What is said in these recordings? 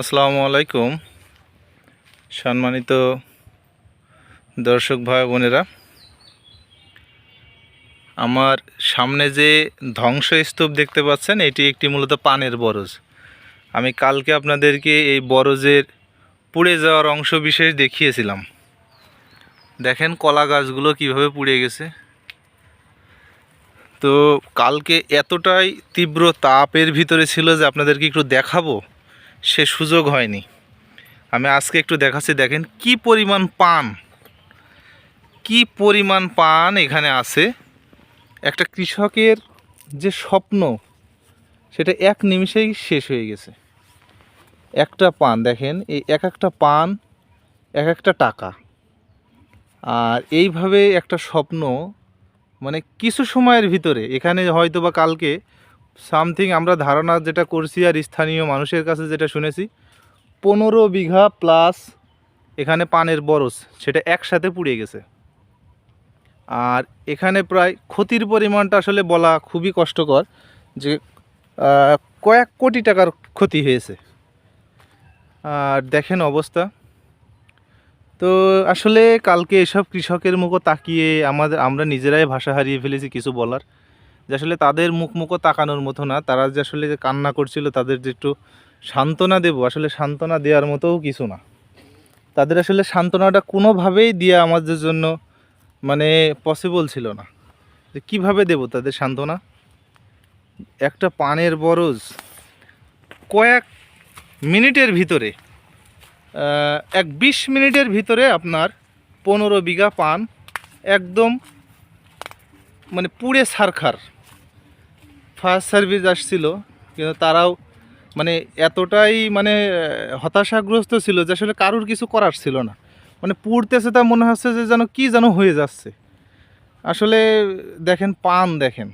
আসসালামু আলাইকুম। সম্মানিত দর্শক ভাই বোনেরা, আমার সামনে যে ধ্বংসস্তূপ দেখতে পাচ্ছেন, এটি একটি মূলত পানের বরজ। আমি কালকে আপনাদেরকে এই বরজের পুড়ে যাওয়ার অংশ বিশেষ দেখিয়েছিলাম। দেখেন কলা গাছগুলো কীভাবে পুড়ে গেছে। তো কালকে এতটাই তীব্র তাপের ভিতরে ছিল যে আপনাদেরকে একটু দেখাবো। সে সুযোগ হয়নি। আমি আজকে একটু দেখাচ্ছি, দেখেন কি পরিমাণ পান। কি পরিমাণ পান এখানে আছে। একটা কৃষকের যে স্বপ্ন, সেটা এক নিমিষেই শেষ হয়ে গেছে। একটা পান, দেখেন, এই এক একটা পান এক একটা টাকা। আর এইভাবে একটা স্বপ্ন মানে কিছু সময়ের ভিতরে, এখানে হয়তো বা কালকে সামথিং আমরা ধারণা যেটা করছি আর স্থানীয় মানুষের কাছে যেটা শুনেছি, পনেরো বিঘা প্লাস এখানে পানের বরস সেটা একসাথে পুড়ে গেছে। আর এখানে প্রায় ক্ষতির পরিমাণটা আসলে বলা খুবই কষ্টকর যে কয়েক কোটি টাকার ক্ষতি হয়েছে। আর দেখেন অবস্থা। তো আসলে কালকে এসব কৃষকের মুখও তাকিয়ে আমাদের, আমরা নিজেরাই ভাষা হারিয়ে ফেলেছি কিছু বলার। যে আসলে তাদের মুখ মুখও তাকানোর মতো না। তারা যে আসলে যে কান্না করছিল, তাদের যে একটু সান্ত্বনা দেব, আসলে সান্ত্বনা দেওয়ার মতোও কিছু না। তাদের আসলে সান্ত্বনাটা কোনোভাবেই দেওয়া আমাদের জন্য মানে পসিবল ছিল না। যে কীভাবে দেব তাদের সান্ত্বনা? একটা পানের বরজ কয়েক মিনিটের ভিতরে এক বিশ মিনিটের ভিতরে আপনার পনেরো বিঘা পান একদম মানে পুড়ে সারখার। ফায়ার সার্ভিস আসছিল, কিন্তু তারাও মানে এতটাই মানে হতাশাগ্রস্ত ছিল যে আসলে কারোর কিছু করার ছিল না। মানে পুড়তেছে তা মনে হচ্ছে যে যেন কি যেন হয়ে যাচ্ছে। আসলে দেখেন, পান দেখেন।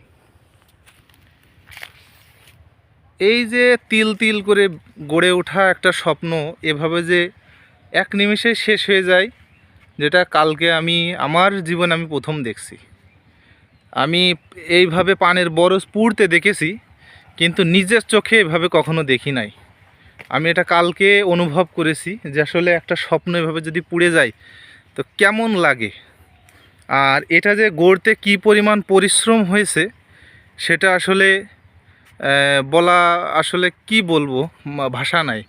এই যে তিল তিল করে গড়ে ওঠা একটা স্বপ্ন, এভাবে যে এক নিমেষে শেষ হয়ে যায়, যেটা কালকে আমি, আমার জীবনে আমি প্রথম দেখছি। আমি এইভাবে পানের বরস পুড়তে দেখেছি, কিন্তু নিজের চোখে এভাবে কখনো দেখি নাই। আমি এটা কালকে অনুভব করেছি যে আসলে একটা স্বপ্ন এভাবে যদি পুড়ে যায়, তো কেমন লাগে? আর এটা যে গড়তে কি পরিমাণ পরিশ্রম হয়েছে, সেটা আসলে বলা আসলে কি বলব ভাষা নাই।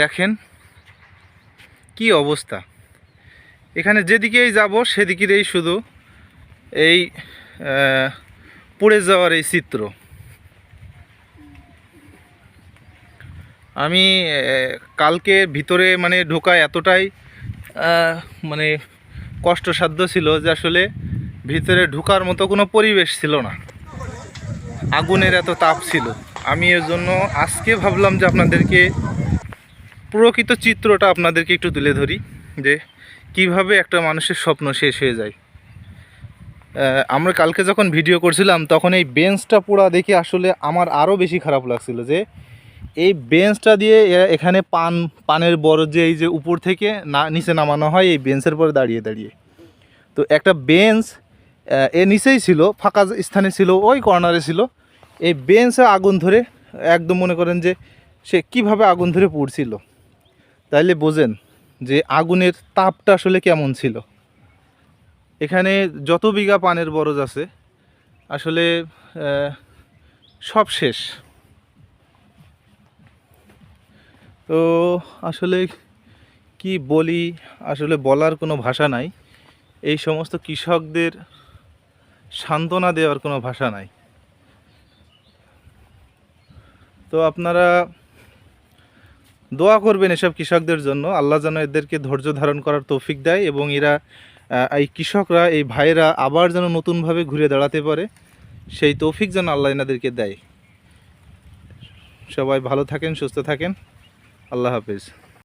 দেখেন কি অবস্থা। এখানে যেদিকেই যাব সেদিকেই শুধু এই পুড়ে যাওয়ার এই চিত্র। আমি কালকে ভিতরে মানে ঢোকা এতটাই মানে কষ্টসাধ্য ছিল যে আসলে ভিতরে ঢোকার মতো কোনো পরিবেশ ছিল না। আগুনের এত তাপ ছিল। আমি এর জন্য আজকে ভাবলাম যে আপনাদেরকে প্রকৃত চিত্রটা আপনাদেরকে একটু তুলে ধরি, যে কীভাবে একটা মানুষের স্বপ্ন শেষ হয়ে যায়। আমরা কালকে যখন ভিডিও করছিলাম, তখন এই বেঞ্চটা পোড়া দেখে আসলে আমার আরও বেশি খারাপ লাগছিল যে, এই বেঞ্চটা দিয়ে এখানে পান, পানের বড় যে এই যে উপর থেকে না, নিচে নামানো হয়, এই বেঞ্চের পরে দাঁড়িয়ে দাঁড়িয়ে। তো একটা বেঞ্চ এর নিচেই ছিল, ফাঁকা স্থানে ছিল, ওই কর্নারে ছিল। এই বেঞ্চে আগুন ধরে, একদম মনে করেন যে, সে কীভাবে আগুন ধরে পুড়ছিল? তাইলে বোঝেন যে আগুনের তাপটা আসলে কেমন ছিল। এখানে যত বিঘা পানের বরজ আছে, আসলে সব শেষ। তো আসলে কি বলি, আসলে বলার কোনো ভাষা নাই। এই সমস্ত কৃষকদের সান্ত্বনা দেওয়ার কোনো ভাষা নাই। তো আপনারা দোয়া করবেন এসব কৃষকদের জন্য। আল্লাহ যেন এদেরকে ধৈর্য ধারণ করার তৌফিক দেয় এবং এরা এই কৃষকরা, এই ভাইরা আবার যেন নতুনভাবে ঘুরে দাঁড়াতে পারে, সেই তৌফিক যেন আল্লাহ এনাদেরকে দেয়। সবাই ভালো থাকেন, সুস্থ থাকেন। আল্লাহ হাফিজ।